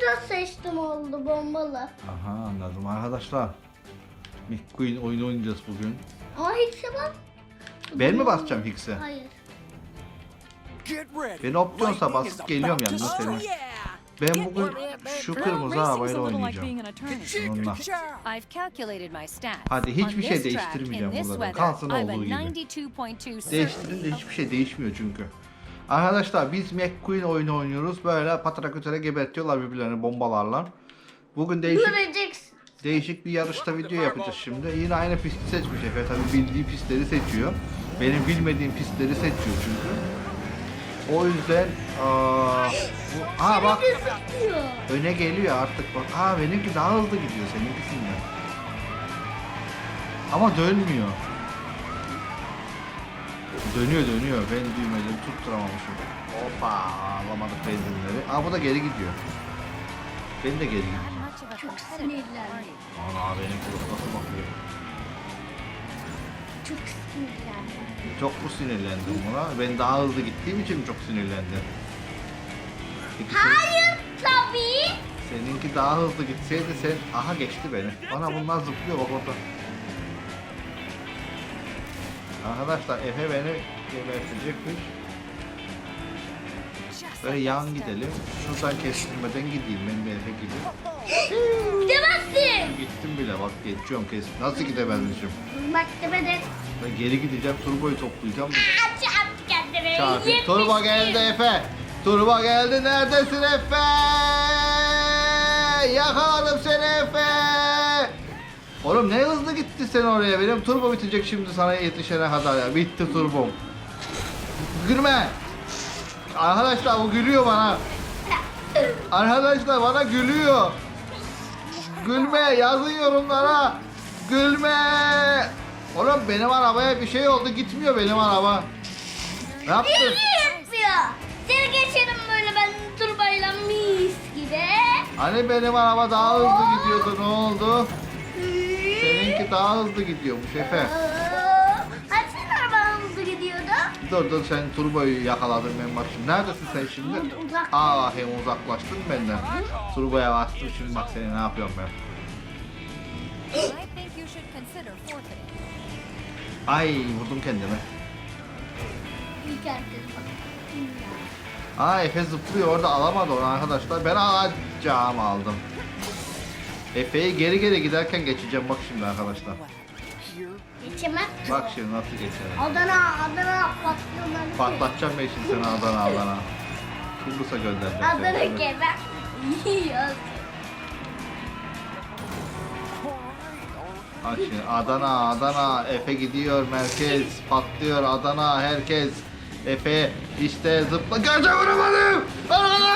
Biraz seçtim oldu bombalı. Aha anladım arkadaşlar. McQueen oyunu oynayacağız bugün. Ama Hicks'e bak. Ben mi basacağım Hicks'e? Hayır. Ben opsiyonsa basıp geliyorum yanına senin. Ben bugün şu kırmızı arabayla oynayacağım. Onunla. I've calculated my stats. Hadi hiçbir şey değiştirmeyeceğim burada. Kalsın olduğu gibi. 92.2 certainty. Değiştirince hiçbir şey değişmiyor çünkü. Arkadaşlar biz McQueen oyunu oynuyoruz. Böyle patara kütere gebertiyorlar birbirlerini bombalarla. Bugün değişik Göreceksin. değişik bir yarışta video yapacağız şimdi. Yine aynı pisti seçmiş Efe. Tabii bildiği pistleri seçiyor. Benim bilmediğim pistleri seçiyor çünkü. O yüzden aa, bu, aa bak öne geliyor artık bak. Aa benimki daha hızlı gidiyor seninkisinden. Ama dönmüyor. Dönüyor dönüyor. Ben düğmeleri tutturamamışım. Hoppa alamadık benzinleri. Aa bu da geri gidiyor. Ben de geri gidiyor. Sinirlendim. party. Ana de nasıl bakıyor. Çok sinirlendim. Çok mu sinirlendim buna? Ben daha hızlı gittiğim için mi çok sinirlendim? Peki sen- Hayır tabii. seninki daha hızlı gitseydi sen... Aha geçti beni. Bana bunlar zıplıyor bak orada. Arkadaşlar Efe beni gebertecekmiş. Böyle yan gidelim. Şuradan kestirmeden gideyim ben de Efe gibi. Gidemezsin. Gittim bile bak geçiyorum kes. Nasıl gidemezmişim? Bak tepede. Ben geri gideceğim turboyu toplayacağım. Kendini. Çarpı. Yetmiş Turbo bir. geldi Efe. Turbo geldi. Neredesin Efe? Yakaladım seni Efe. Oğlum ne hızlı gitti sen oraya. Benim turbo bitecek şimdi sana yetişene kadar ya. Bitti turbom. Gülme. Arkadaşlar bu gülüyor bana. Arkadaşlar bana gülüyor. Gülme yazın yorumlara. Gülme. Oğlum benim arabaya bir şey oldu gitmiyor benim araba. Ne yaptın? Yapıyor. Seni geçerim böyle ben turbayla mis gibi. Hani benim araba daha hızlı gidiyordu ne oldu? Seninki daha hızlı gidiyormuş Efe. Hani senin araban hızlı gidiyordu? Dur dur sen turboyu yakaladın ben bak şimdi. Neredesin sen şimdi? Uzak. Aa hem uzaklaştın benden. Turboya bastım şimdi bak seni ne yapıyorum ben. I think you should consider forfeiting. Ay vurdum kendimi. İlk. Aa Efe zıplıyor orada alamadı onu arkadaşlar. Ben alacağım aldım. Efe'yi geri geri giderken geçeceğim bak şimdi arkadaşlar. Geçemez. Bak şimdi nasıl geçerim. Adana, Adana patlıyorlar. Patlatacağım ben şimdi seni Adana Adana. Kıbrıs'a göndereceğim Adana seni. geber. Yiyor. Bak şimdi Adana Adana Efe gidiyor merkez patlıyor Adana herkes Efe işte zıpla Gerçe vuramadım Adana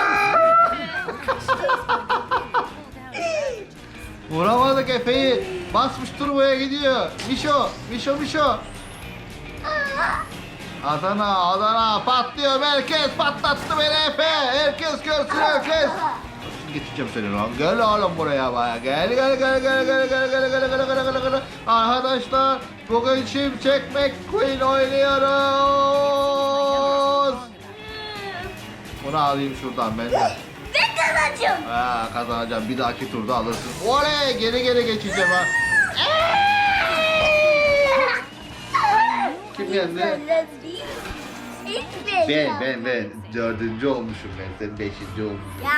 Vuramadık Efe'yi basmış turboya gidiyor Mişo Mişo Mişo Adana Adana patlıyor merkez patlattı beni Efe herkes görsün herkes Geçeceğim seni lan. Gel oğlum buraya baya. Gel gel gel gel gel gel gel gel gel gel gel gel. Arkadaşlar bugün Şimşek McQueen oynuyoruz. Bunu alayım şuradan ben de. Kazanacağım. Ha, kazanacağım. Bir dahaki turda alırsın. Oley geri geri geçeceğim ha. Kim yendi? Ben ben ben. Dördüncü olmuşum ben. Sen beşinci olmuşsun. Ya.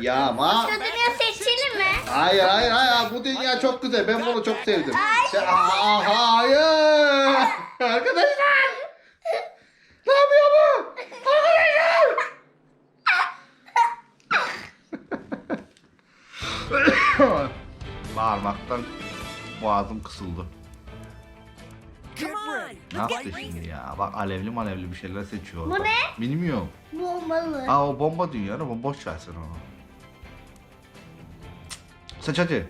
Ya ama. Dünya seçelim mi? Hayır hayır hayır bu dünya çok güzel ben bunu çok sevdim. Sen- Aa, hayır. Arkadaşlar. Ne yapıyor bu? Arkadaşlar. Bağırmaktan boğazım kısıldı. Ne yaptı şimdi ya? Bak alevli malevli bir şeyler seçiyor. Bu ne? Bilmiyorum. Bombalı. Aa o bomba diyor ya ama boş versin onu. Seç hadi.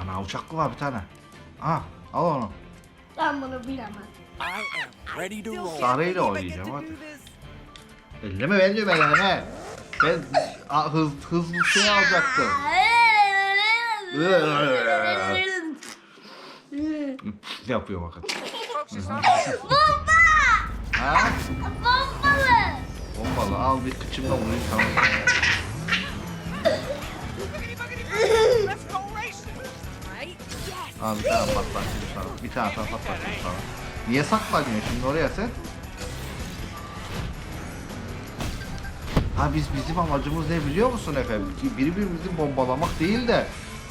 Ana uçaklı var bir tane. Ha al onu. Ben bunu bilemem. Sarıyla oynayacağım hadi. Elleme bence ben elleme. Ben a, hız, hızlı şey alacaktım. Yapıyor bakın. Bomba! Ha? Bombalı! Al bir kıçımla vurayım tamam. Let's go racing. Right? Yes. Al bir tane sana. Bir tane daha patlatayım sana. Niye saklanıyor şimdi oraya sen? Ha biz bizim amacımız ne biliyor musun efendim? Ki Birbirimizi bombalamak değil de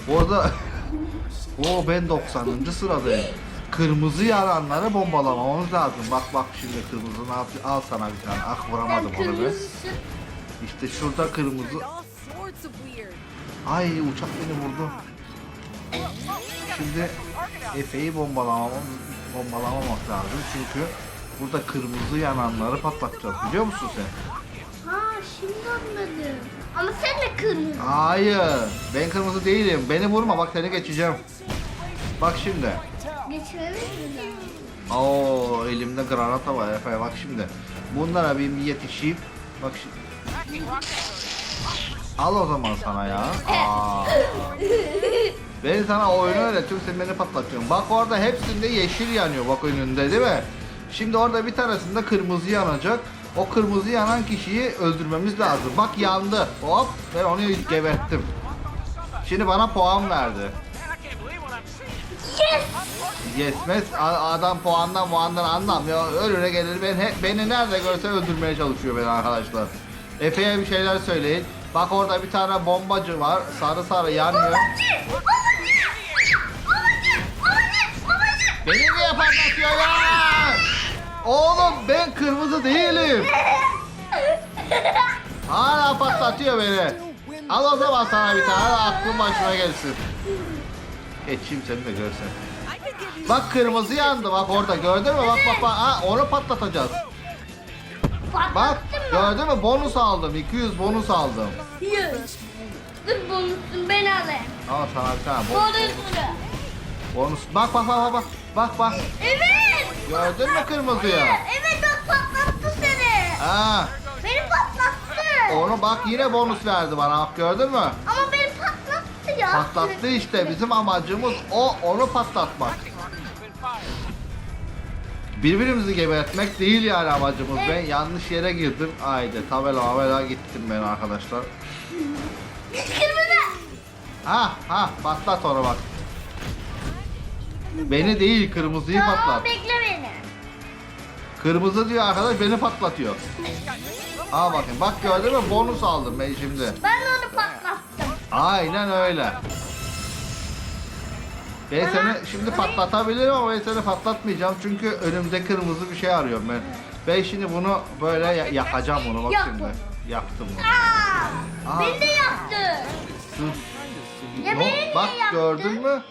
orada o ben 90. sıradayım. Kırmızı yaranları bombalamamız lazım. Bak bak şimdi kırmızı ne yapıyor? Al sana bir tane. Ah vuramadım Ben onu be. kırmızısın. İşte şurada kırmızı. Ay uçak beni vurdu. Şimdi Efe'yi bombalamamız, bombalamamak lazım çünkü burada kırmızı yananları patlatacağız biliyor musun sen? Şimdi anladım. Ama sen de kırmızı. Hayır ben kırmızı değilim beni vurma bak seni geçeceğim. Bak şimdi. Lazım? Oo elimde granata var Efe bak şimdi. Bunlara bir yetişeyim. Bak şimdi. Al o zaman sana ya. Aa. Ben sana oyunu öğretiyorum sen beni patlatıyorsun. Bak orada hepsinde yeşil yanıyor bak önünde değil mi? Şimdi orada bir tanesinde kırmızı yanacak. O kırmızı yanan kişiyi öldürmemiz lazım. Bak yandı. Hop ben onu geberttim. Şimdi bana puan verdi. Yes. A- adam puandan puandan anlamıyor. Önüne gelir ben he- beni nerede görse öldürmeye çalışıyor beni arkadaşlar. Efe'ye bir şeyler söyleyin. Bak orada bir tane bombacı var. Sarı sarı yanıyor. Babacı! Babacı! Babacı! Babacı! Babacı! Beni niye patlatıyor ya? Oğlum ben kırmızı değilim. Hala patlatıyor beni. Al o zaman sana bir tane aklın başına gelsin. Geçeyim seni de görsen. Bak kırmızı yandı bak orada gördün mü? Bak bak bak ha, onu patlatacağız. Bak gördün mü? Bonus aldım. 200 bonus aldım. Yes. Dur bonusunu ben alayım. Al sana bir tane bonus. Bonus. Bak bak bak bak bak. Bak bak. Evet. Gördün mü kırmızıyı? Evet o patlattı seni. Ha. Beni patlattı. Onu bak yine bonus verdi bana. Bak gördün mü? Ama beni patlattı ya. Patlattı işte. Bizim amacımız o onu patlatmak. Birbirimizi gebertmek değil yani amacımız. Ben yanlış yere girdim. Haydi tabela tabela gittim ben arkadaşlar. Kırmızı. Ha ha patlat onu bak. Beni değil kırmızıyı Tamam patlat. bekle beni. Kırmızı diyor arkadaş beni patlatıyor. Aa bakın bak gördün mü bonus aldım ben şimdi. Ben onu patlattım. Aynen öyle. Ben seni şimdi patlatabilirim ama ben seni patlatmayacağım çünkü önümde kırmızı bir şey arıyorum ben. Ben şimdi bunu böyle ya- yakacağım bunu bak Yak şimdi. bunu. Yaktım bunu. Aa, Aa. beni de yaktı. Sus. Ya beni niye bak yaktın? gördün mü?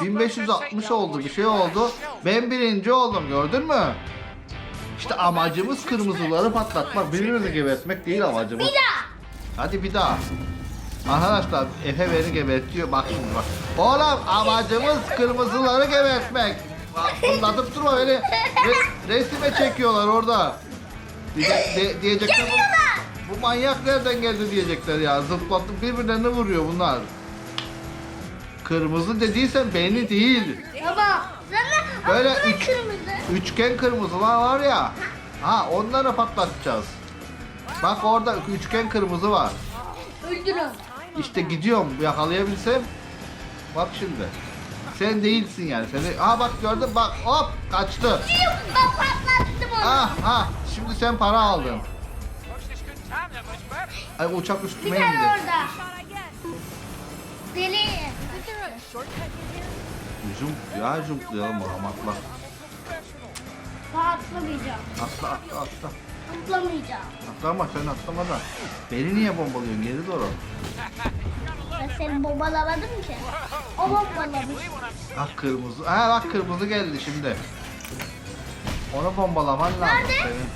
1560 oldu bir şey oldu. Ben birinci oldum gördün mü? İşte amacımız kırmızıları patlatmak. Birbirimizi gebertmek değil amacımız. Bir daha. Hadi bir daha. Arkadaşlar Efe beni gebertiyor. Bak şimdi bak. Oğlum amacımız kırmızıları gebertmek. Bak fırlatıp durma beni. Re- resime çekiyorlar orada. Diye, de- diyecekler bu, bu manyak nereden geldi diyecekler ya. Zıplatıp birbirlerini vuruyor bunlar. Kırmızı dediysen beni değil. Baba sana Böyle üç- kırmızı. Üçgen kırmızılar var ya. Ha onları patlatacağız. Bak orada üçgen kırmızı var. Öldür onu. İşte gidiyorum yakalayabilsem. Bak şimdi. Sen değilsin yani. Seni Aa bak gördün bak hop kaçtı. Ben patlattım onu. Ah ah şimdi sen para aldın. Ay uçak Bir üstüme tane indi. orada. Deli. Isn't there a shortcut in here? Jump ya jumplayalım oğlum atla. Patlamayacağım. Atla atla atla. Patlamayacağım. Atlama sen atlama da. Beni niye bombalıyorsun geri doğru. Ben seni bombalamadım ki. O bombalamış. Ah kırmızı. Ha bak kırmızı geldi şimdi. Onu bombalaman lazım Nerede? senin.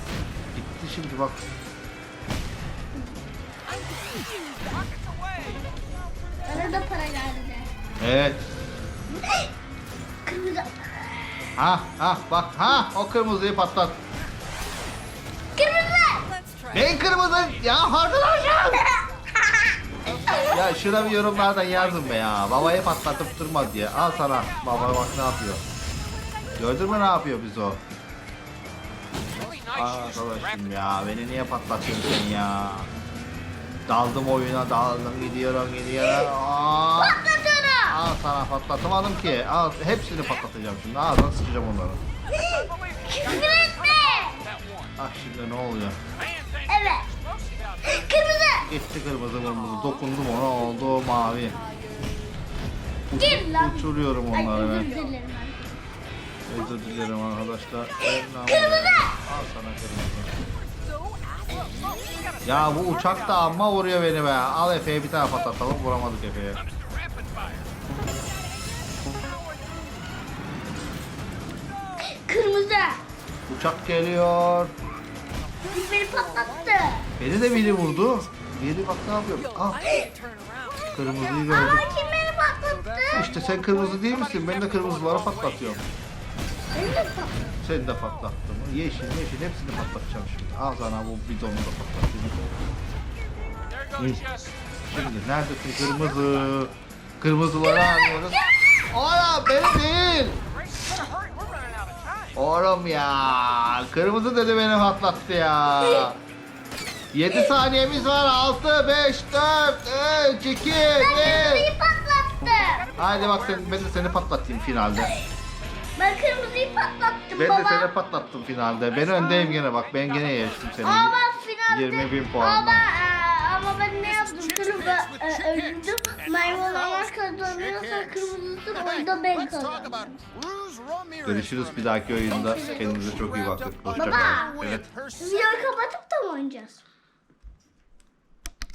Gitti şimdi bak. Evet. Kırmızı. Ha ha bak ha o kırmızıyı patlat. Kırmızı. Ben kırmızı ya arkadaşlar. ya şuna bir yorumlardan yazın be ya. Babayı patlatıp durma diye. Al sana. Baba bak ne yapıyor. Gördün mü ne yapıyor biz o? Arkadaşım ya beni niye patlatıyorsun sen ya? Daldım oyuna daldım gidiyorum gidiyorum. Aa. Al sana patlatamadım ki. Al hepsini patlatacağım şimdi. Ağzına sıkacağım onları. Etme. Ah şimdi ne oluyor? Evet. Kırmızı. Gitti kırmızı kırmızı. Dokundum ona oldu mavi. Gir lan. Uçuruyorum onları ben. Özür dilerim arkadaşlar. Kırmızı. Al sana kırmızı. Ya bu uçak da amma vuruyor beni be. Al Efe'ye bir tane patlatalım. Vuramadık Efe'ye. Kırmızı. Uçak geliyor. Beni patlattı. Beni de biri vurdu. Biri bak ne yapıyor. Ah. Kırmızıyı gördüm. Aa kim beni patlattı? İşte sen kırmızı değil misin? Ben de kırmızıları patlatıyorum. Beni de patlattı. Seni de patlattım. Yeşil yeşil hepsini patlatacağım şimdi. Al sana bu bidonu da patlatayım. Jess. Şimdi neredesin kırmızı? Kırmızıları arıyoruz. Oğlum beni değil. Oğlum ya. Kırmızı dedi beni patlattı ya. 7 saniyemiz var. 6, 5, 4, 3, 2, 1. Kırmızıyı patlattı. Haydi bak sen, ben de seni patlatayım finalde. Ben kırmızıyı patlattım Ben baba. de seni patlattım finalde. Ben öndeyim gene bak. Ben gene geçtim seni. Ama ben finalde... 20 bin puanla. Ama, e, ama ben ne yaptım? Sınıfta e, öldüm. Maymunlar kazanıyorsa kırmızısın. Oyunda ben kazandım. Görüşürüz bir dahaki oyunda. Kendinize çok iyi bakın. Hoşçakalın. Baba. Evet. Videoyu kapatıp da mı oynayacağız?